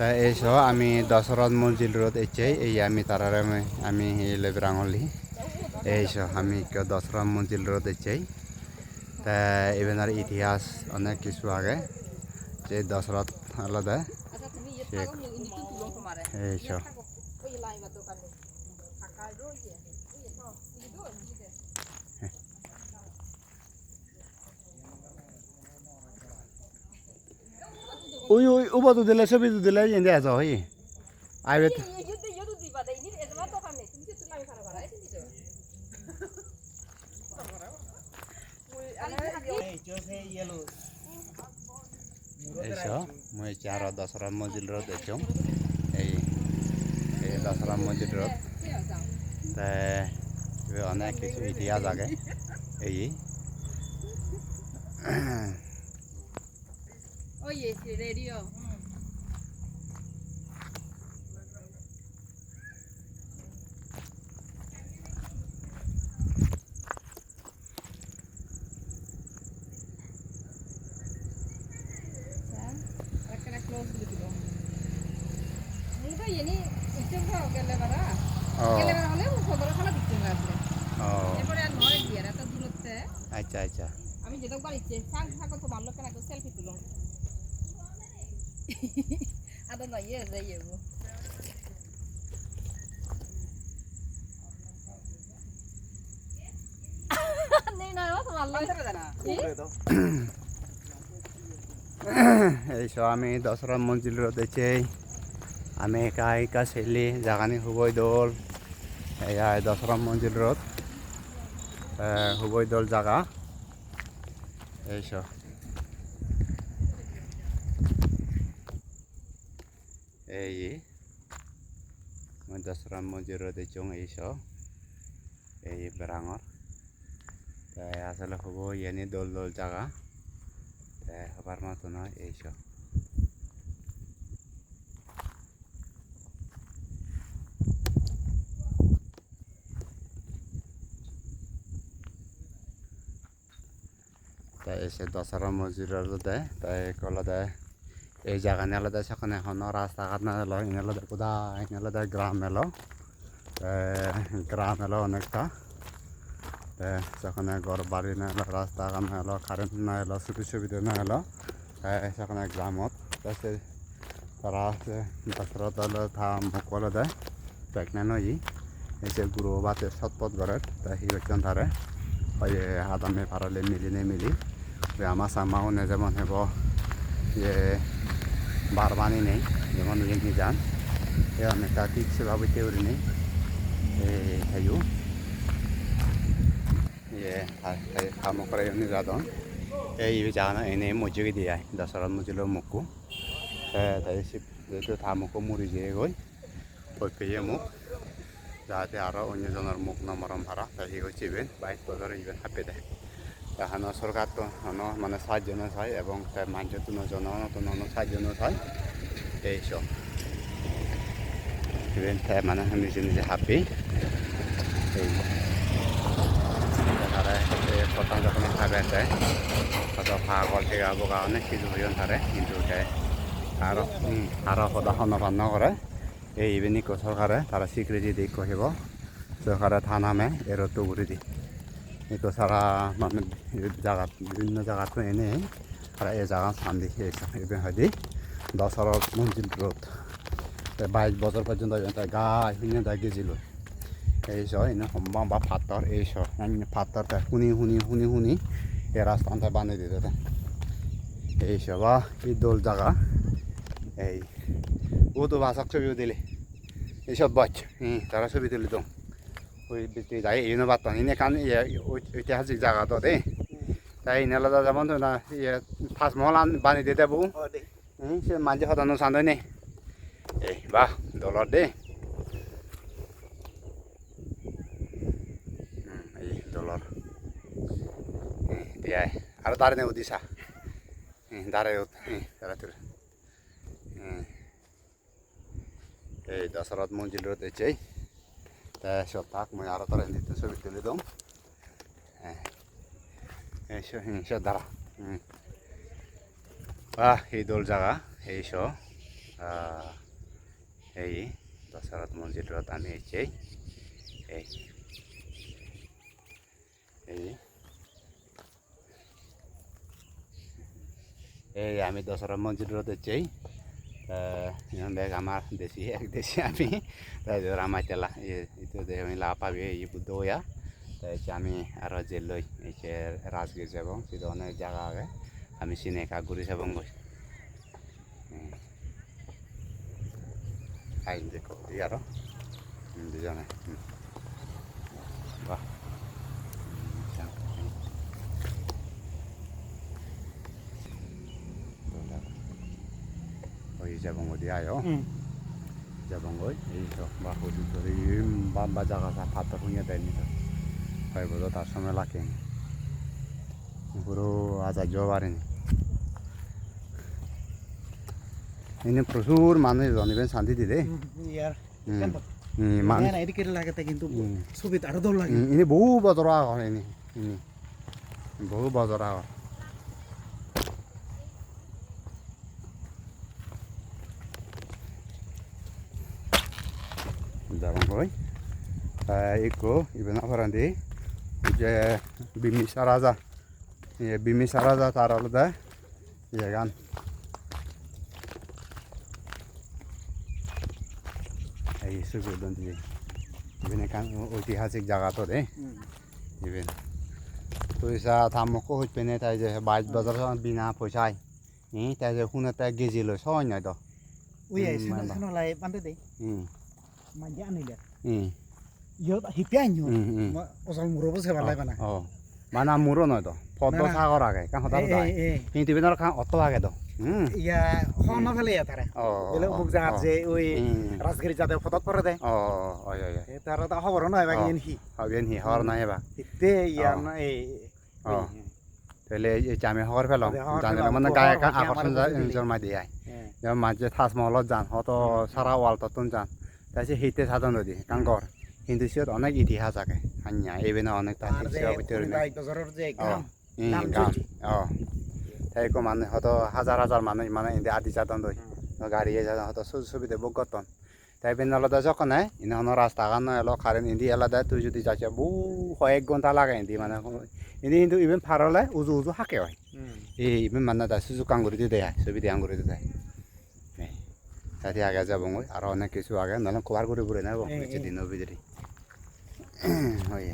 তা এইসব আমি দশরথ মঞ্জিল রোড এসে এই আমি তারার আমি আমি লেবরাঙলি এইসব আমি কেউ দশরথ মঞ্জিল রোড এসে তা এবার ইতিহাস অনেক কিছু আগে, যে দশরথ আলাদা। আচ্ছা তুমি ইয়ে থাকো নি ইনি তো তুলো তোমারে এইসব ওই ওই ওবা তো দিলে ছবি তো দিলে এনে আছে হই আইবে তো। ইয়ে ইয়ে ইয়ে তো দিবা দে ইনি এজমা দোকানে তুমি তো লাই খারাপ করা এত দূরত্বে আচ্ছা আচ্ছা আমি যেটা বাড়িতে ফাঁক ফাঁক তো মারলো কেন সেলফি তুলো। আদা নয় ইয়ে যাই যাব নেই না ও এইসব আমি দশরথ মঞ্জিল রোড আমি একা একা ছেলে জাগানি হুবই দোল এয়া দশরথ মঞ্জিল রোড হুবই দোল জাগা এইসব এই মই দশরথ মঞ্জিল রোড এসং এইসব এই বেড়াঙর তাই আসলে হব ইয়ানি দোল দোল জাগা তাই হবার মতো নয় এইসব তাই এসে দশরা মসজিদের দেয় তাই কলা দেয় এই জায়গা নেলে দেয় সেখানে এখনও রাস্তাঘাট না এলো ইনেলো দেয় কোথায় ইনেলো দেয় গ্রাম এলো গ্রাম এলো অনেকটা সেখানে ঘর বাড়ি না এলো রাস্তাঘাট না এলো কারেন্ট না এলো সুবিধা সুবিধা না এলো সেখানে গ্রামত তারা দশরথ হলো থা মুকলে দেয় প্রেগনেন্ট হই এসে গুরু বাতে সৎপথ করে তাই সি একজন তারে ওই আদামে পারলে মিলি নে মিলি আমার সামাও নে যেমন হেব ইয়ে বারবানি নেই, যেমন ইয়ে নি যান। এ অনেকটা ঠিক সেভাবে তেউরি নেই। এই হেয়ু ইয়ে কামো করে এমনি যাদন এই জানা এনে মজুরি দিয়ে দশরথ মজুলো মুকু। তাই যেহেতু থামুকো মুড়ি দিয়ে গই, ওই পেয়ে মুখ যাতে আরও অন্যজনের মুখ নমরম ভাড়া তাই ইভেন বাইক বছর ইভেন হাপে দেয়। তাহানো সরকার তো হনো মানে সাহায্য চায় এবং তার মানুষ তো নজন তো নন সাহায্য চায় এইসব ইভেন তাই মানে নিজে নিজে হাপি এই। তারা প্রথম যখন খাবে তাই কত ভাগর থেকে আবো কারণে কিছু হইন তারে, কিন্তু তাই আরও আরও সদাসন পান্ন কৰে এই ইভিনিং চৰকাৰে তাৰ স্বীকৃতি দি কহিব চৰকাৰে থানামে এৰতো কৰি দি। এইটো চাৰা মানে জাগাত বিভিন্ন জাগাতো এনেই আর এই জায়গা সান্দি এবার হয়দি মঞ্জিল রোড বাইশ বছর পর্যন্ত গা শুনে যাই গেছিল এইসব এনে সম্ভব বা ফাটর এইসব ফাটর শুনি শুনি শুনি শুনি এই রাস্তাতে বান্ধি দিতে এইসব এই দোল জায়গা এই ও তো বাসক ছবিও দিলে এইসব বাচ হুম তারা ছবি তুলি তো ওই যাই এই বার্তা এনে কান ঐতিহাসিক জায়গা তো দে তাই নেলা যেমন তো না ইয়ে তাজমহল আন বানি বউ হুম সে মাঝে সদানো চান্দই নে। এই বাহ দলত দে হুম, এই দলৰ দিয়াই। আৰু তাৰে নে উদিছা? তাৰে তাৰে এই দশরথ মঞ্জিল এসেই তা সব থাক মই আরও তারা দিতে ছবি তুলে দম হ্যাঁ এইসব হিংসা দ্বারা হুম বাহ এই দোল জায়গা এইসব এই দশরথ মন্দিৰত আমি এসেছি এই এই এই আমি দশরথ মন্দিৰত এসেছি ইমান বেগ আমাৰ দেশী এক দেশী আমি তাৰপিছত আমাৰ তেলা এইটো আমি লাভ পাবি এই বুদ্ধ হইয়া তাৰপিছত আমি আৰু জেললৈ এই ৰাজগীৰ যাব সেইটো অনেক জায়গা আগে আমি চিনেকা ঘূৰি চাব গৈ আইন দেখো এই আৰু উম, দুজনে উম। বাহ উম, চাওঁ। ওই যাবঙ্গ দিয়ে আয় যাবঙ্গ এই বা হুজুর ধরে বাম্বা জায়গা পাতা ভুঁইয়া দেয়নি তো। হয় বলো তার সময় লাগে পুরো আচার্য পারেনি এনে প্রচুর মানুষ জনিবেন শান্তি ইনি বহু বজরা হয় বহু বজরা হয়। Ikko iben aparandi যে বিমিসা রাজা ইয়ে বিমিসা রাজা তার আলাদা ইয়ে গান এই সুযোগ দিয়ে ইবেন এখান ঐতিহাসিক জায়গা তো রে। ইবেন পয়সা থামকো হইত পেনে তাই যে বাইশ বছর বিনা পয়সায় ই তাই যে শুনে তাই গেজি লৈ ছয় নাই তো majanile mm. yo hipianyo mm, mm. osal muro bose balai bana sagor age kan hoda hoda ni tibe otto age do ইয়া হন গলে তারে বলে মুখ যা আছে ওই রাজগিরি যাতে ফতক করে দে ও ওই ওই তার তো খবর না এবা গিন হি হবেন হি জন্মাই দিয়ে মাঝে থাজমহলত যান হতো সারা ওয়াল যান তাৰপিছত সেইতে সাধন নদী কাৰণ গড় হিন্দু চিৰত অনেক ইতিহাস আছে আন্যা এইপিনে অনেক গান অঁ তাইকো মানুহ হত হাজাৰ হাজাৰ মানুহ মানে ইহঁতে আদি চাতন দৈ গাড়ীয়ে যাতন হত সুবিধে বুক গতন তাই পিনে অলপ যাই চক নাই ইহঁতৰ ৰাস্তা কাৰণ নহয় অলপ খাৰেন ইহঁতি এলাদা তুই যদি যাইছে বহু হয় এক ঘণ্টা লাগে ইহঁতি মানে। ইহঁতি কিন্তু ইভেন ফাৰলে উজু উজু শাকে হয়। এই ইভেন মানে তাই চুজু কাংগুৰিটো দেয়া চবি দিয়া আংগুৰিটো দেয় তাতে আগে যাব মই। আর অনেক কিছু আগে নাহলে কভার করে ঘুরে নেব। দিনের ভিতরে। হয়